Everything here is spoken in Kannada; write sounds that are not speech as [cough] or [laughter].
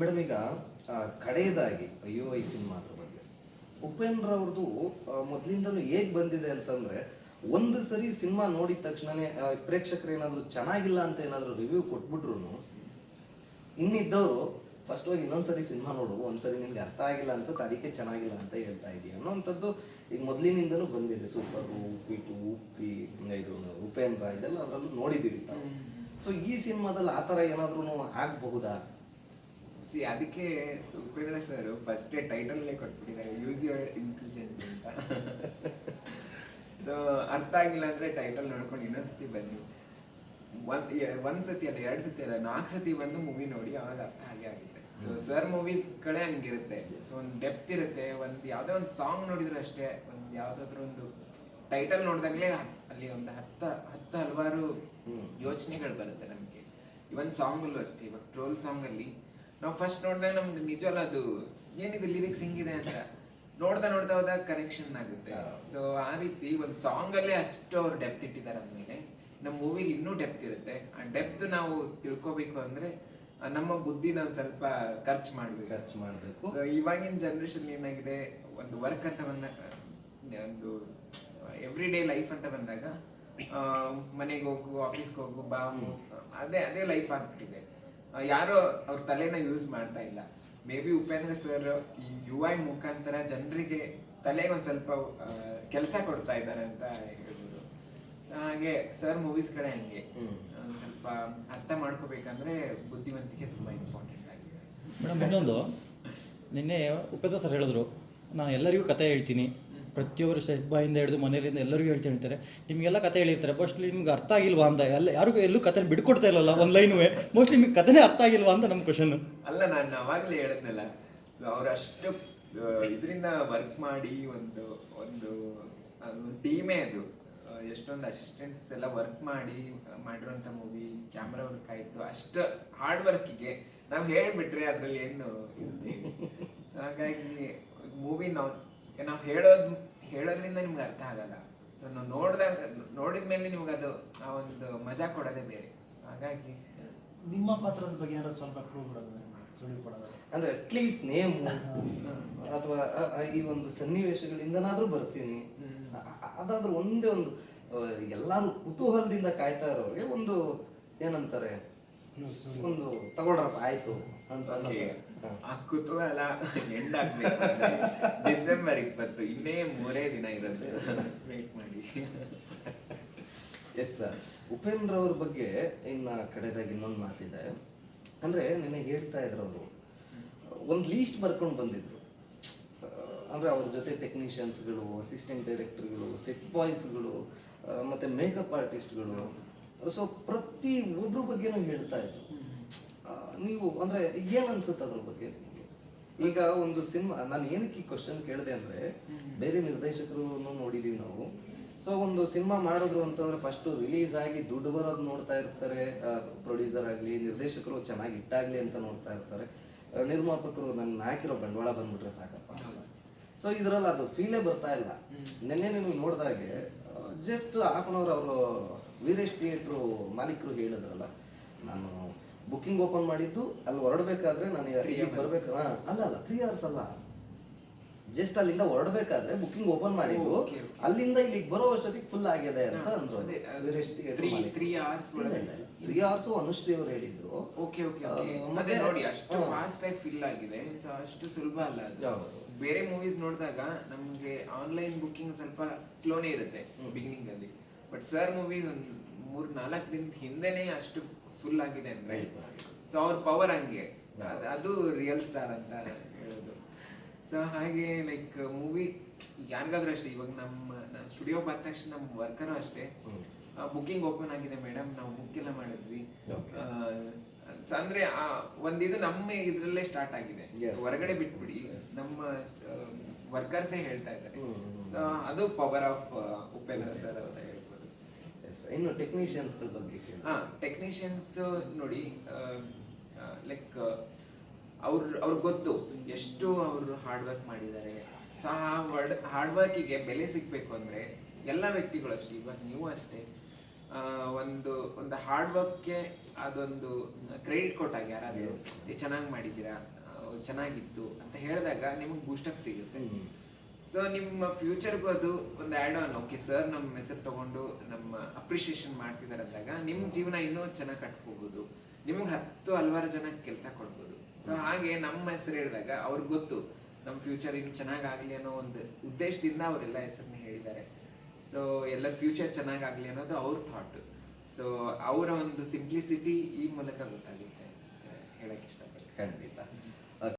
ಮೇಡಮ್ ಈಗ ಕಡೆಯದಾಗಿ ಅಯ್ಯೋ ಈ ಸಿನಿಮಾದ ಬಗ್ಗೆ ಉಪೇಂದ್ರ ಅವ್ರದ್ದು ಮೊದಲಿಂದಲೂ ಹೇಗ್ ಬಂದಿದೆ ಅಂತಂದ್ರೆ ಒಂದು ಸರಿ ಸಿನಿಮಾ ನೋಡಿದ ತಕ್ಷಣನೇ ಪ್ರೇಕ್ಷಕರು ಏನಾದ್ರು ಚೆನ್ನಾಗಿಲ್ಲ ಅಂತ ಏನಾದರೂ ರಿವ್ಯೂ ಕೊಟ್ಬಿಟ್ರು ಇನ್ನಿದ್ದವರು ಫಸ್ಟ್ ಹೋಗಿ ಇನ್ನೊಂದ್ಸರಿ ಸಿನಿಮಾ ನೋಡು ಒಂದ್ಸರಿ ನಿಮ್ಗೆ ಅರ್ಥ ಆಗಿಲ್ಲ ಅನ್ಸುತ್ತೆ ಅದಕ್ಕೆ ಚೆನ್ನಾಗಿಲ್ಲ ಅಂತ ಹೇಳ್ತಾ ಇದೀಯ ಅನ್ನೋಂಥದ್ದು ಈಗ ಮೊದಲಿನಿಂದನೂ ಬಂದಿದೆ. ಸೂಪರ್ ಉಪ್ಪಿಟ್ಟು ಉಪ್ಪಿ ಇದು ಉಪೇಂದ್ರ ಇದೆಲ್ಲ ಅದರಲ್ಲೂ ನೋಡಿದೀವಿ ನಾವು ಸೊ ಈ ಸಿನಿಮಾದಲ್ಲಿ ಆ ಥರ ಏನಾದ್ರೂ ಆಗಬಹುದಾ? ಸಿ ಅದಕ್ಕೆ ಉಪೇಂದ್ರ ಸರ್ ಫಸ್ಟ್ ಟೈಟಲ್ಲೇ ಕೊಟ್ಬಿಟ್ಟಿದ್ದಾರೆ ಯೂಸ್ ಯುವರ್ ಇಂಟೆಲಿಜೆನ್ಸ್ ಅಂತ. ಸೊ ಅರ್ಥ ಆಗಿಲ್ಲ ಅಂದ್ರೆ ಟೈಟಲ್ ನೋಡ್ಕೊಂಡು ಇನ್ನೊಂದ್ಸತಿ ಬನ್ನಿ. ಒಂದ್ ಒಂದ್ ಸತಿ ಅಲ್ಲ ಎರಡ್ ಸತಿ ಅಲ್ಲ ನಾಲ್ಕು ಸತಿ ಬಂದು ಮೂವಿ ನೋಡಿ ಅವಾಗ ಅರ್ಥ ಆಗೇ ಆಗುತ್ತೆ. ಸೊ ಸರ್ ಮೂವೀಸ್ ಕಡೆ ಹಂಗಿರುತ್ತೆ. ಸೊ ಒಂದ್ ಡೆಪ್ತ್ ಇರುತ್ತೆ ಒಂದ್ ಯಾವ್ದೋ ಒಂದು ಸಾಂಗ್ ನೋಡಿದ್ರು ಅಷ್ಟೇ ಒಂದ್ ಯಾವ್ದಾದ್ರು ಒಂದು ಟೈಟಲ್ ನೋಡಿದಾಗ್ಲೇ ಅಲ್ಲಿ ಒಂದು ಹತ್ತ ಹತ್ತು ಹಲವಾರು ಯೋಚನೆಗಳು ಬರುತ್ತೆ ನಮಗೆ. ಇವನ್ ಸಾಂಗ್ ಅಲ್ಲೂ ಅಷ್ಟೇ ಇವಾಗ ಟ್ರೋಲ್ ಸಾಂಗ್ ಅಲ್ಲಿ ನಾವು ಫಸ್ಟ್ ನೋಡಿದಾಗ ನಮ್ಗೆ ನಿಜವಲ್ಲ ಅದು ಏನಿದೆ ಲಿರಿಕ್ಸ್ ಹಿಂಗಿದೆ ಅಂತ. ನೋಡ್ತಾ ನೋಡ್ತಾ ಹೋದಾಗ ಕನೆಕ್ಷನ್ ಆಗುತ್ತೆ. ಸೊ ಆ ರೀತಿ ಒಂದು ಸಾಂಗ್ ಅಲ್ಲೇ ಅಷ್ಟು ಅವ್ರು ಡೆಪ್ತ್ ಇಟ್ಟಿದ್ದಾರೆ ಮೇಲೆ. ನಮ್ಮ ಮೂವಿಲಿ ಇನ್ನೂ ಡೆಪ್ತ್ ಇರುತ್ತೆ. ಆ ಡೆಪ್ತ್ ನಾವು ತಿಳ್ಕೊಬೇಕು ಅಂದ್ರೆ ನಮ್ಮ ಬುದ್ಧಿನ ಒಂದ್ ಸ್ವಲ್ಪ ಖರ್ಚು ಮಾಡ್ಬೇಕು. ಖರ್ಚು ಮಾಡಬೇಕು. ಇವಾಗಿನ ಜನರೇಷನ್ ಏನಾಗಿದೆ ಒಂದು ವರ್ಕ್ ಅಂತ ಬಂದ ಒಂದು ಎವ್ರಿ ಡೇ ಲೈಫ್ ಅಂತ ಬಂದಾಗ ಮನೆಗೆ ಹೋಗು ಆಫೀಸ್ಗೆ ಹೋಗು ಬಾ ಅದೇ ಅದೇ ಲೈಫ್ ಆಗ್ಬಿಟ್ಟಿದೆ. ಯಾರೋ ಅವ್ರ ತಲೆನ ಯೂಸ್ ಮಾಡ್ತಾ ಇಲ್ಲ. ಮೇ ಬಿ ಉಪೇಂದ್ರ ಸರ್ ಈ ಯು ಐ ಮುಖಾಂತರ ಜನರಿಗೆ ತಲೆಗೆ ಒಂದ್ ಸ್ವಲ್ಪ ಕೆಲಸ ಕೊಡ್ತಾ ಇದ್ದಾರೆ ಅಂತ ಹೇಳ್ಬೋದು. ಹಾಗೆ ಸರ್ ಮೂವೀಸ್ ಕಡೆ ಹಂಗೆ. ಒಂದ್ ಸ್ವಲ್ಪ ಅರ್ಥ ಮಾಡ್ಕೋಬೇಕಂದ್ರೆ ಬುದ್ಧಿವಂತಿಕೆ ತುಂಬಾ ಇಂಪಾರ್ಟೆಂಟ್ ಆಗಿದೆ. ಮೇಡಮ್ ಇನ್ನೊಂದು. ನಿನ್ನೆ ಉಪೇಂದ್ರ ಸರ್ ಹೇಳಿದ್ರು ನಾ ಎಲ್ಲರಿಗೂ ಕತೆ ಹೇಳ್ತೀನಿ. ಪ್ರತಿಯೊಬ್ಬರು ಸೆಟ್ ಬಾಯಿಂದ ಹಿಡಿದು ಮನೆಯಿಂದ ಎಲ್ಲರಿಗೂ ಹೇಳ್ತಾ ಹೇಳ್ತಾರೆ. ನಿಮಗೆಲ್ಲ ಕತೆ ಹೇಳಿರ್ತಾರೆ. ಮೋಸ್ಟ್ಲಿ ನಿಮ್ಗೆ ಅರ್ಥ ಆಗಿಲ್ವಾ ಅಂತ. ಎಲ್ಲ ಯಾರಿಗೂ ಎಲ್ಲೂ ಕತೆ ಬಿಡ್ಕೊಡ್ತಾ ಇಲ್ಲಲ್ಲ ಒಂದು ಲೈನು ಮೋಸ್ಟ್ಲಿ ನಿಮ್ಗೆ ಕತೆನೇ ಅರ್ಥ ಆಗಿಲ್ವಾ ಅಂತ ನಮ್ಮ ಕ್ವಶನ್ ಅಲ್ಲ ನಾನು ಅವಾಗಲೇ ಹೇಳಿದ್ನಲ್ಲ ಸೊ ಅವ್ರು ಅಷ್ಟು ಇದರಿಂದ ವರ್ಕ್ ಮಾಡಿ ಒಂದು ಒಂದು ಟೀಮೇ ಅದು. ಎಷ್ಟೊಂದು ಅಸಿಸ್ಟೆಂಟ್ಸ್ ಎಲ್ಲ ವರ್ಕ್ ಮಾಡಿ ಮಾಡಿರುವಂಥ ಮೂವಿ ಕ್ಯಾಮ್ರಾ ವರ್ಕ್ ಆಯಿತು. ಅಷ್ಟು ಹಾರ್ಡ್ ವರ್ಕಿಗೆ ನಾವು ಹೇಳಿಬಿಟ್ರೆ ಅದರಲ್ಲಿ ಏನು [laughs] ಹಾಗಾಗಿ ಮೂವಿ ನಾವು ನಾವು ಹೇಳೋದ್ ಹೇಳೋದ್ರಿಂದ ನಿಮ್ಗೆ ಅರ್ಥ ಆಗಲ್ಲ. ಸೊ ನಾವು ನೋಡಿದಾಗ ಮೇಲೆ ನಿಮ್ಗೆ ಅದು ಆ ಒಂದು ಮಜಾ ಕೊಡೋದೇ ಬೇರೆ. ಹಾಗಾಗಿ ನಿಮ್ಮ ಪಾತ್ರದ ಬಗ್ಗೆ ಏನಾದ್ರು ಸ್ವಲ್ಪ ಕ್ಲೂ ಕೊಡೋದು ಸುಳಿವು ಕೊಡೋದು ಅಂದ್ರೆ ಅಟ್ಲೀಸ್ಟ್ ನೇಮ್ ಅಥವಾ ಈ ಒಂದು ಸನ್ನಿವೇಶಗಳಿಂದನಾದ್ರೂ ಬರ್ತೀನಿ. ಅದಾದ್ರೂ ಒಂದೇ ಒಂದು ಎಲ್ಲಾರು ಕುತೂಹಲದಿಂದ ಕಾಯ್ತಾ ಇರೋರಿಗೆ ಒಂದು ಏನಂತಾರೆ ಒಂದು ತಗೊಳ್ರಪ್ಪ ಆಯ್ತು ಅಂತ. ಆ ಕುತೂಹಲ ಎಂಡ್ ಆಗ್ಬೇಕು ಡಿಸೆಂಬರ್ ಇಪ್ಪತ್ತು, ಇನ್ನೇ ಮೂರೇ ದಿನ ಇರೋದು. ವೇಟ್ ಮಾಡಿ. ಎಸ್ ಸರ್ ಉಪೇಂದ್ರ ಅವ್ರ ಬಗ್ಗೆ ಇನ್ನ ಕಡೆದಾಗಿ ಇನ್ನೊಂದು ಮಾತಿದೆ. ಅಂದ್ರೆ ನಿನ್ನೆ ಹೇಳ್ತಾ ಇದ್ರು ಅವರು. ಒಂದು ಲೀಸ್ಟ್ ಬರ್ಕೊಂಡು ಬಂದಿದ್ರು. ಅಂದ್ರೆ ಅವ್ರ ಜೊತೆ ಟೆಕ್ನಿಷಿಯನ್ಸ್ಗಳು ಅಸಿಸ್ಟೆಂಟ್ ಡೈರೆಕ್ಟರ್ಗಳು ಸೆಟ್ ಬಾಯ್ಸ್ಗಳು ಮತ್ತೆ ಮೇಕಪ್ ಆರ್ಟಿಸ್ಟ್ಗಳು ಸೊ ಪ್ರತಿ ಒಬ್ಬರ ಬಗ್ಗೆನೂ ಹೇಳ್ತಾ ಇದ್ರು. ನೀವು ಅಂದ್ರೆ ಏನ್ ಅನ್ಸುತ್ತೆ ಅದ್ರ ಬಗ್ಗೆ? ಈಗ ಒಂದು ಸಿನಿಮಾ ನಾನು ಏನಕ್ಕೆ ಈ ಕ್ವಶನ್ ಕೇಳಿದೆ ಅಂದ್ರೆ ಬೇರೆ ನಿರ್ದೇಶಕರು ನೋಡಿದೀವಿ ನಾವು. ಸೊ ಒಂದು ಸಿನಿಮಾ ಮಾಡಿದ್ರು ಅಂತಂದ್ರೆ ಫಸ್ಟ್ ರಿಲೀಸ್ ಆಗಿ ದುಡ್ಡು ಬರೋದು ನೋಡ್ತಾ ಇರ್ತಾರೆ. ಪ್ರೊಡ್ಯೂಸರ್ ಆಗ್ಲಿ ನಿರ್ದೇಶಕರು ಚೆನ್ನಾಗಿ ಇಟ್ಟಾಗ್ಲಿ ಅಂತ ನೋಡ್ತಾ ಇರ್ತಾರೆ. ನಿರ್ಮಾಪಕರು ನನ್ನ ಹಾಕಿರೋ ಬಂಡವಾಳ ಬಂದ್ಬಿಟ್ರೆ ಸಾಕಪ್ಪ ಸೊ ಇದ್ರಲ್ಲಿ ಅದು ಫೀಲೇ ಬರ್ತಾ ಇಲ್ಲ. ನಿನ್ನೆ ನೀವು ನೋಡಿದಾಗೆ ಜಸ್ಟ್ ಹಾಫ್ ಅನ್ ಅವರ್ ಅವರು ವೀರೇಶ್ ಥಿಯೇಟ್ರು ಮಾಲೀಕರು ಹೇಳಿದ್ರಲ್ಲ ನಾನು ಬುಕ್ಕಿಂಗ್ ಓಪನ್ ಮಾಡಿದ್ದು ಅಲ್ಲಿ ಹೊರಡ್ಬೇಕಾದ್ರೆ ನಾನು ಬರ್ಬೇಕು? ಅಲ್ಲ ಅಲ್ಲ ತ್ರೀ ಅವರ್ಸ್ ಅಲ್ಲ. ಜಸ್ಟ್ ಅಲ್ಲಿಂದ ಹೊರಡಬೇಕಾದ್ರೆ ಬುಕ್ಕಿಂಗ್ ಓಪನ್ ಮಾಡಿದ್ದು. ಅಲ್ಲಿಂದ ಇಲ್ಲಿಗೆ ಬರೋ ಅಷ್ಟೊತ್ತಿಗೆ ಫುಲ್ ಆಗಿದೆ ಅಂತ ಅಂದ್ರು. ತ್ರೀ ಅವರ್ಸ್ ಅನುಶ್ರೀ ಅವರು ಹೇಳಿದ್ರು. ಓಕೆ ಓಕೆ ಮತ್ತೆ- ನೋಡಿ ಅಷ್ಟು. ಫಾಸ್ಟ್ ಆಗಿ ಫಿಲ್ ಆಗಿದೆ ಅಷ್ಟು ಸುಲಭ ಅಲ್ಲ ಅದು. ಬೇರೆ ಮೂವೀಸ್ ನೋಡಿದಾಗ ನಮ್ಗೆ ಆನ್ಲೈನ್ ಬುಕ್ಕಿಂಗ್ ಸ್ವಲ್ಪ ಸ್ಲೋನೇ ಇರುತ್ತೆ ಬಿಗಿನಿಂಗ್ ಅಲ್ಲಿ. ಬಟ್ ಸರ್ ಮೂವೀಸ್ ಒಂದು ಮೂರ್ ನಾಲ್ಕು ದಿನದ ಹಿಂದೆನೆ ಅಷ್ಟು ಫುಲ್ ಆಗಿದೆ ಅಂದ್ರೆ. ಸೊ ಅವ್ರ ಪವರ್ ಹಂಗೆ. ಅದ್- ರಿಯಲ್ ಸ್ಟಾರ್ ಅಂತ ಹೇಳೋದು. ಸೊ ಹಾಗೆ ಲೈಕ್ ಮೂವಿ ಯಾರಿಗಾದ್ರೂ ಅಷ್ಟೇ ಇವಾಗ ನಮ್ಮ ಸ್ಟುಡಿಯೋ ಬಂದ ತಕ್ಷಣ ನಮ್ಮ ವರ್ಕರು ಅಷ್ಟೇ. ಬುಕ್ಕಿಂಗ್ ಓಪನ್ ಆಗಿದೆ ಮೇಡಮ್ ನಾವು ಬುಕ್ ಎಲ್ಲ ಮಾಡಿದ್ವಿ. ಅಂದ್ರೆ ಆ ಒಂದಿದು ನಮ್ಮ ಇದ್ರಲ್ಲೇ ಸ್ಟಾರ್ಟ್ ಆಗಿದೆ. ಹೊರಗಡೆ ಬಿಟ್ಬಿಡಿ. ನಮ್ಮ ವರ್ಕರ್ಸೇ ಹೇಳ್ತಾ ಇದ್ದಾರೆ. ಸೊ ಅದು ಪವರ್ ಆಫ್ ಉಪೇಂದ್ರ ಸರ್ ಅಂತ. ಇನ್ನು ಟೆಕ್ನಿಷಿಯನ್ಸ್ ಬಗ್ಗೆ ಹಾ ಟೆಕ್ನಿಷಿಯನ್ಸ್ ನೋಡಿ ಲೈಕ್ ಅವ್ರ ಅವ್ರಿಗೆ ಗೊತ್ತು ಎಷ್ಟು ಅವರು ಹಾರ್ಡ್ ವರ್ಕ್ ಮಾಡಿದ್ದಾರೆ. ಸೊ ಆ ಹಾರ್ಡ್ ವರ್ಕಿಗೆ ಬೆಲೆ ಸಿಗ್ಬೇಕು ಅಂದ್ರೆ ಎಲ್ಲ ವ್ಯಕ್ತಿಗಳು ಅಷ್ಟೇ ಇವಾಗ ನೀವು ಅಷ್ಟೇ. ಒಂದು ಒಂದು ಹಾರ್ಡ್ ವರ್ಕ್ಗೆ ಅದೊಂದು ಕ್ರೆಡಿಟ್ ಕೊಟ್ಟಾಗ ಯಾರಾದ್ರೂ ಚೆನ್ನಾಗಿ ಮಾಡಿದ್ದೀರಾ ಚೆನ್ನಾಗಿತ್ತು ಅಂತ ಹೇಳಿದಾಗ ನಿಮಗೆ ಬೂಸ್ಟಪ್ ಸಿಗುತ್ತೆ. ಸೊ ನಿಮ್ಮ ಫ್ಯೂಚರ್ಗೂ ಅದು ಒಂದು ಆ್ಯಡ್ ಆನ್ ಓಕೆ ಸರ್ ನಮ್ಮ ಹೆಸರು ತಗೊಂಡು ನಮ್ಮ ಅಪ್ರಿಷಿಯೇಷನ್ ಮಾಡ್ತಿದ್ದಾರೆ ಅಂದಾಗ ನಿಮ್ಮ ಜೀವನ ಇನ್ನೂ ಚೆನ್ನಾಗಿ ಕಟ್ಕೋಬಹುದು ನಿಮಗೆ ಹತ್ತು ಹಲವಾರು ಜನ ಕೆಲಸ ಕೊಡ್ಬೋದು. ಸೊ ಹಾಗೆ ನಮ್ಮ ಹೆಸರು ಹೇಳಿದಾಗ ಅವ್ರಿಗೆ ಗೊತ್ತು ನಮ್ಮ ಫ್ಯೂಚರ್ ಇನ್ನು ಚೆನ್ನಾಗಾಗಲಿ ಅನ್ನೋ ಒಂದು ಉದ್ದೇಶದಿಂದ ಅವರೆಲ್ಲ ಹೆಸರನ್ನ ಹೇಳಿದ್ದಾರೆ. ಸೊ ಎಲ್ಲ ಫ್ಯೂಚರ್ ಚೆನ್ನಾಗಾಗಲಿ ಅನ್ನೋದು ಅವ್ರ ಥಾಟ್ ಸೊ ಅವರ ಒಂದು ಸಿಂಪ್ಲಿಸಿಟಿ ಈ ಮೂಲಕ ಗೊತ್ತಾಗುತ್ತೆ. ಅಂತ ಹೇಳಕ್ ಇಷ್ಟಪಡ್ತೀನಿ. ಖಂಡಿತ.